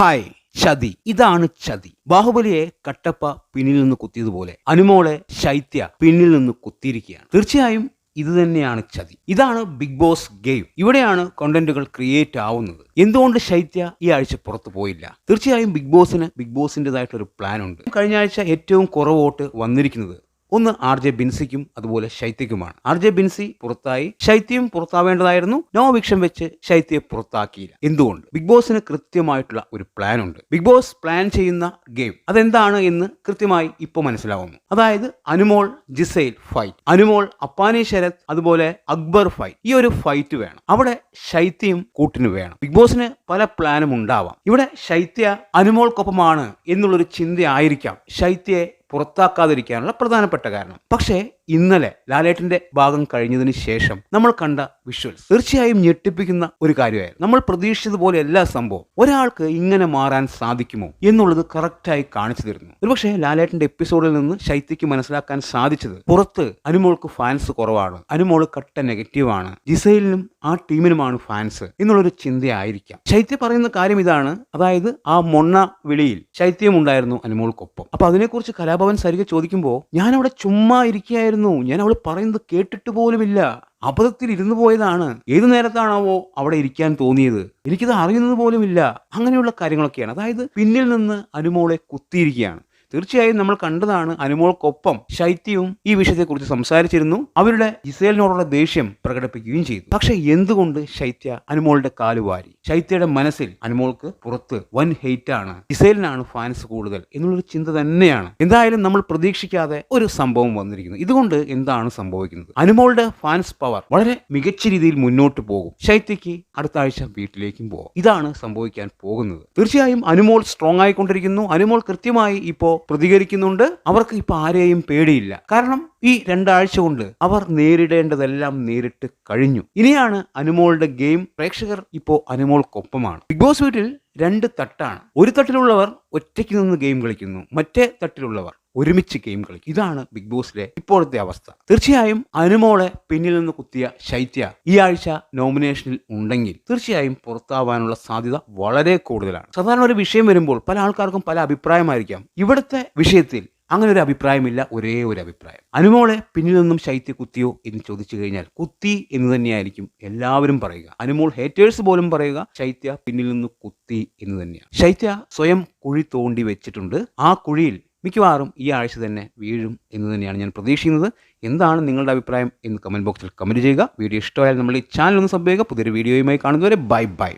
Hi ചതി. ഇതാണ് ചതി. ബാഹുബലിയെ കട്ടപ്പ പിന്നിൽ നിന്ന് കുത്തിയതുപോലെ അനുമോളെ ശൈത്യ പിന്നിൽ നിന്ന് കുത്തിയിരിക്കുകയാണ്. തീർച്ചയായും ഇത് തന്നെയാണ് ചതി. ഇതാണ് ബിഗ് ബോസ് ഗെയിം. ഇവിടെയാണ് കണ്ടന്റുകൾ ക്രിയേറ്റ് ആവുന്നത്. എന്തുകൊണ്ട് ശൈത്യ ഈ ആഴ്ച പുറത്തു പോയില്ല? തീർച്ചയായും ബിഗ് ബോസിന് ബിഗ് ബോസിന്റെതായിട്ടൊരു പ്ലാൻ ഉണ്ട്. കഴിഞ്ഞ ആഴ്ച ഏറ്റവും കുറവ് വോട്ട് വന്നിരിക്കുന്നത് ഒന്ന് ആർ ജെ ബിൻസിക്കും അതുപോലെ ശൈത്യക്കുമാണ്. ആർ ജെ ബിൻസി പുറത്തായി. ശൈത്യം പുറത്താവേണ്ടതായിരുന്നു. നോ വിക്ഷം വെച്ച് ശൈത്യയെ പുറത്താക്കിയില്ല. എന്തുകൊണ്ട്? ബിഗ് ബോസിന് കൃത്യമായിട്ടുള്ള ഒരു പ്ലാൻ ഉണ്ട് ബിഗ് ബോസ് പ്ലാൻ ചെയ്യുന്ന ഗെയിം അതെന്താണ് എന്ന് കൃത്യമായി ഇപ്പൊ മനസ്സിലാവുന്നു. അതായത് അനുമോൾ ജിസൈൽ ഫൈറ്റ്. അനുമോൾ അപ്പാനി ശരത് അതുപോലെ അക്ബർ ഫൈറ്റ്. ഈ ഒരു ഫൈറ്റ് വേണം. അവിടെ ശൈത്യം കൂട്ടിന് വേണം. ബിഗ് ബോസിന് പല പ്ലാനും ഉണ്ടാവാം. ഇവിടെ ശൈത്യ അനുമോൾക്കൊപ്പമാണ് എന്നുള്ളൊരു ചിന്തയായിരിക്കാം. ശൈത്യയെ പുറത്താക്കാതിരിക്കാനുള്ള പ്രധാനപ്പെട്ട കാരണം. പക്ഷേ ഇന്നലെ ലാലേട്ടന്റെ ഭാഗം കഴിഞ്ഞതിന് ശേഷം നമ്മൾ കണ്ട വിഷ്വൽസ് തീർച്ചയായും ഞെട്ടിപ്പിക്കുന്ന ഒരു കാര്യമായിരുന്നു. നമ്മൾ പ്രതീക്ഷിച്ചതുപോലെ എല്ലാ സംഭവം ഒരാൾക്ക് ഇങ്ങനെ മാറാൻ സാധിക്കുമോ എന്നുള്ളത് കറക്റ്റായി കാണിച്ചു തരുന്നു. ഒരുപക്ഷെ ലാലേട്ടന്റെ എപ്പിസോഡിൽ നിന്ന് ശൈത്യക്ക് മനസ്സിലാക്കാൻ സാധിച്ചത് പുറത്ത് അനുമോൾക്ക് ഫാൻസ് കുറവാണ്. അനുമോൾ കട്ട നെഗറ്റീവാണ് ജിസൈലിനും ആ ടീമിനുമാണ് ഫാൻസ് എന്നുള്ളൊരു ചിന്തയായിരിക്കാം. ശൈത്യ പറയുന്ന കാര്യം ഇതാണ്. അതായത് ആ മൊണ്ണ വിളിയിൽ ശൈത്യം ഉണ്ടായിരുന്നു അനുമോൾക്കൊപ്പം. അപ്പൊ അതിനെക്കുറിച്ച് കലാഭവൻ സരിക ചോദിക്കുമ്പോൾ ഞാൻ അവിടെ ചുമ്മാ ഇരിക്കുകയായിരുന്നു. ഞാൻ അവൾ പറയുന്നത് കേട്ടിട്ട് പോലുമില്ല. അബദ്ധത്തിൽ ഇരുന്നു പോയതാണ്. ഏതു നേരത്താണാവോ അവിടെ ഇരിക്കാൻ തോന്നിയത്? എനിക്കത് അറിയുന്നത് പോലുമില്ല. അങ്ങനെയുള്ള കാര്യങ്ങളൊക്കെയാണ്. അതായത് പിന്നിൽ നിന്ന് അനുമോളെ കുത്തിയിരിക്കുകയാണ്. തീർച്ചയായും നമ്മൾ കണ്ടതാണ് അനുമോൾക്കൊപ്പം ശൈത്യവും ഈ വിഷയത്തെക്കുറിച്ച് സംസാരിച്ചിരുന്നു. അവരുടെ ഇസേലിനോടുള്ള ദേഷ്യം പ്രകടിപ്പിക്കുകയും ചെയ്തു. പക്ഷെ എന്തുകൊണ്ട് ശൈത്യ അനുമോളുടെ കാലുവാരി ശൈത്യയുടെ മനസ്സിൽ അനുമോൾക്ക് പുറത്ത് വൻ ഹെയ്റ്റ് ആണ്. ഇസേലിനാണ് ഫാൻസ് കൂടുതൽ എന്നുള്ളൊരു ചിന്ത തന്നെയാണ്. എന്തായാലും നമ്മൾ പ്രതീക്ഷിക്കാതെ ഒരു സംഭവം വന്നിരിക്കുന്നു. ഇതുകൊണ്ട് എന്താണ് സംഭവിക്കുന്നത്? അനുമോളുടെ ഫാൻസ് പവർ വളരെ മികച്ച രീതിയിൽ മുന്നോട്ട് പോകും. ശൈത്യക്ക് അടുത്ത ആഴ്ച വീട്ടിലേക്കും പോകും ഇതാണ് സംഭവിക്കാൻ പോകുന്നത്. തീർച്ചയായും അനുമോൾ സ്ട്രോങ് ആയിക്കൊണ്ടിരിക്കുന്നു. അനുമോൾ കൃത്യമായി ഇപ്പോ പ്രതികരിക്കുന്നുണ്ട്. അവർക്ക് ഇപ്പൊ ആരെയും പേടിയില്ല. കാരണം ഈ രണ്ടാഴ്ച കൊണ്ട് അവർ നേരിടേണ്ടതെല്ലാം നേരിട്ട് കഴിഞ്ഞു. ഇനിയാണ് അനുമോളുടെ ഗെയിം. പ്രേക്ഷകർ ഇപ്പോ അനുമോൾക്കൊപ്പമാണ്. ബിഗ് ബോസ് വീട്ടിൽ രണ്ട് തട്ടാണ്. ഒരു തട്ടിലുള്ളവർ ഒറ്റയ്ക്ക് നിന്ന് ഗെയിം കളിക്കുന്നു. മറ്റേ തട്ടിലുള്ളവർ ഒരുമിച്ച് ഗെയിം കളിക്കും. ഇതാണ് ബിഗ് ബോസിലെ ഇപ്പോഴത്തെ അവസ്ഥ. തീർച്ചയായും അനുമോളെ പിന്നിൽ നിന്ന് കുത്തിയ ശൈത്യ ഈ ആഴ്ച നോമിനേഷനിൽ ഉണ്ടെങ്കിൽ തീർച്ചയായും പുറത്താവാനുള്ള സാധ്യത വളരെ കൂടുതലാണ്. സാധാരണ ഒരു വിഷയം വരുമ്പോൾ പല ആൾക്കാർക്കും പല അഭിപ്രായമായിരിക്കാം. ഇവിടുത്തെ വിഷയത്തിൽ അങ്ങനെ ഒരു അഭിപ്രായമില്ല ഒരേ ഒരു അഭിപ്രായം. അനുമോളെ പിന്നിൽ നിന്നും ശൈത്യ കുത്തിയോ എന്ന് ചോദിച്ചു കഴിഞ്ഞാൽ കുത്തി എന്ന് തന്നെയായിരിക്കും എല്ലാവരും പറയുക. അനുമോൾ ഹേറ്റേഴ്സ് പോലും പറയുക ശൈത്യ പിന്നിൽ നിന്ന് കുത്തി എന്ന് തന്നെയാണ്. ശൈത്യ സ്വയം കുഴി തോണ്ടി വെച്ചിട്ടുണ്ട്. ആ കുഴിയിൽ മിക്കവാറും ഈ ആഴ്ച തന്നെ വീഴും എന്ന് തന്നെയാണ് ഞാൻ പ്രതീക്ഷിക്കുന്നത്. എന്താണ് നിങ്ങളുടെ അഭിപ്രായം എന്ന് കമന്റ് ബോക്സിൽ കമന്റ് ചെയ്യുക. വീഡിയോ ഇഷ്ടമായാൽ നമ്മൾ ഈ ചാനൽ ഒന്ന് സബ് ചെയ്യുക. പുതിയൊരു വീഡിയോയുമായി കാണുന്നവരെ ബൈ ബൈ